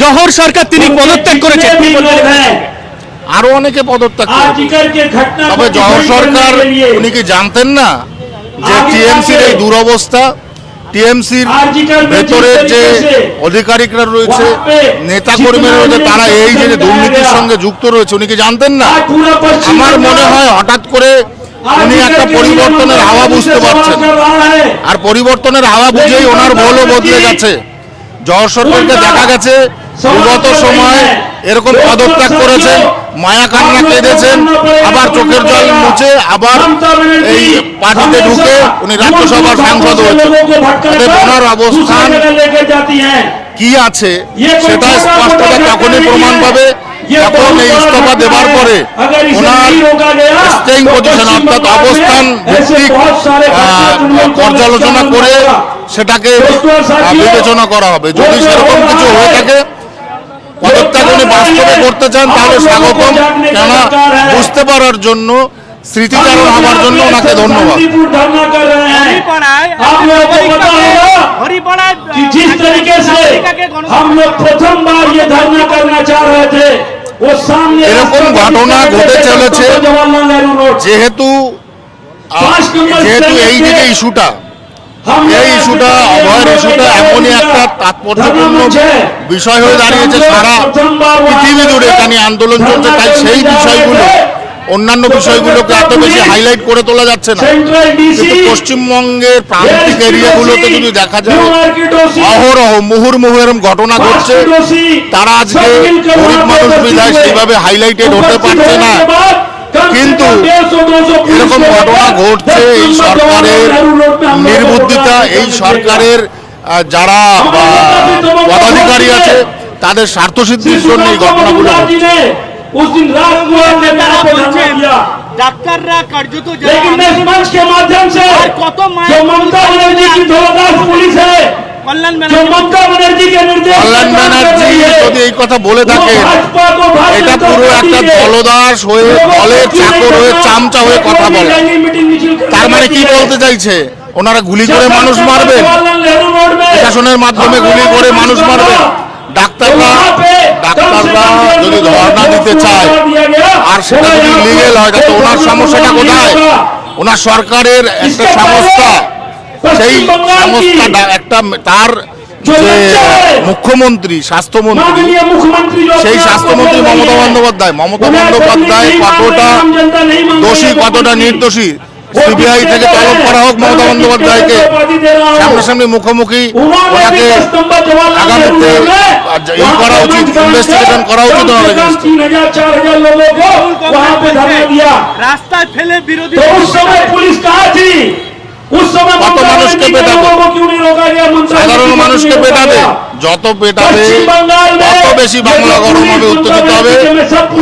জহর সরকার তিনি পদত্যাগ করেছেন। আরও অনেকে পদত্যাগ তবে জহর সরকার উনি কি জানতেন না যে টিএমসির এই দুরবস্থা টিএমসির ভেতরে যে অধিকারিকরা রয়েছে নেতা কর্মীরা রয়েছে তারা এই যে দুর্নীতির সঙ্গে যুক্ত রয়েছে উনি কি জানতেন না? আমার মনে হয় হঠাৎ করে উনি একটা পরিবর্তনের হাওয়া বুঝতে পারছেন। আর পরিবর্তনের হাওয়া বুঝেই ওনার ভোলও বদলে গেছে। জহর সরকারকে দেখা গেছে বিগত সময় এরকম পদত্যাগ করেছেন মায়া কান্না কেঁদেছেন আবার চোখের জল মুছে আবার এই পার্টিতে ঢুকে উনি রাজ্যসভার সাংসদ হয়েছেন। অবস্থান কি আছে সেটা স্পষ্টতা তখনই প্রমাণ পাবে ইস্তফা দেবার পরে অর্থাৎ অবস্থান পর্যালোচনা করে সেটাকে বিবেচনা করা হবে। যদি সেরকম কিছু হয়ে থাকে পদত্যাগ উনি বাস্তবে করতে চান তাহলে স্বাগতম কেন বুঝতে পারার জন্য স্মৃতিচারণ হওয়ার জন্য ওনাকে ধন্যবাদ धरना कर रहे हैं হরিপাড়ায় आप लोगों को पता होगा হরিপাড়ায় कि जिस तरीके से নাগরিকাকে গণতন্ত্র- हम लोग प्रथम बार ये धरना करना चाह रहे थे वो सामने এরকম ঘটনা ঘটে চলেছে। जवाहरलाल नेहरू रोड যেহেতু আহ, যেহেতু এই যে যে ইস্যুটা हम এই ইস্যুটা অভয়ের ইস্যুটা এমনই একটা তাৎপর্যপূর্ণ বিষয় হয়ে দাঁড়িয়েছে সারা পৃথিবী জুড়ে তা আন্দোলন চলছে তাই সেই বিষয়গুলো অন্যান্য বিষয়গুলোকে এত বেশি হাইলাইট করে তোলা যাচ্ছে না। কিন্তু পশ্চিমবঙ্গের প্রান্তিক এরিয়াগুলোতে যদি দেখা যায় অহরহ মুহুর মুহুরের ঘটনা ঘটছে তারা আজকে গরিব মানুষ বিধায় সেইভাবে হাইলাইটেড হতে পারছে না। কিন্তু এরকম ঘটনা ঘটছে এই সরকারের নির্বুদ্ধিতা এই সরকারের যারা পদাধিকারী আছে তাদের স্বার্থ সিদ্ধির জন্য এই ঘটনাগুলো ডাক্তাররা কার্যত কত কল্যাণ ব্যানার্জি যদি এই কথা বলে এটা পুরো একটা হয়ে চাকর হয়ে চামচা হয়ে কথা তার মানে কি বলতে চাইছে? ওনারা গুলি করে মানুষ মারবেন। প্রশাসনের মাধ্যমে গুলি করে মানুষ মারবেন। ডাক্তাররা ডাক্তাররা যদি ধর্ণা দিতে চায় আর সেটা যদি লিগেল হয় ওনার সমস্যাটা কোথায়? ওনার সরকারের একটা সংস্থা। সেই সংস্থাটা একটা তার মুখ্যমন্ত্রী স্বাস্থ্যমন্ত্রী সেই স্বাস্থ্যমন্ত্রী মমতা বন্দ্যোপাধ্যায় মমতা বন্দ্যোপাধ্যায় কতটা দোষী কতটা নির্দোষী? সিবিআই থেকে তলব করা হোক মমতা বন্দ্যোপাধ্যায়কে। সামনাসামনি মুখোমুখি ওনাকে আগামীতে এই ইয়ে করা উচিত ইনভেস্টিগেশন করা উচিত রাস্তায় ফেলে বিরোধী মানুষকে পেটাবে। সাধারণ মানুষকে পেটাবে যত পেটাবে তত বেশি বাংলা গরম হবে উত্তেজিত হবে।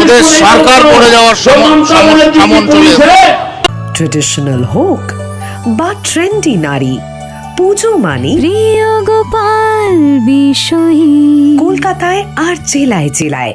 ওদের সরকার পড়ে যাওয়ার সামন চলে ট্রেডিশনাল হোক বা ট্রেন্ডি নারী পুজো মানে প্রিয় গোপাল বিষয়ী। কলকাতায় আর জেলায় জেলায়।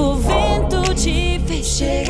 o vento te fez chegar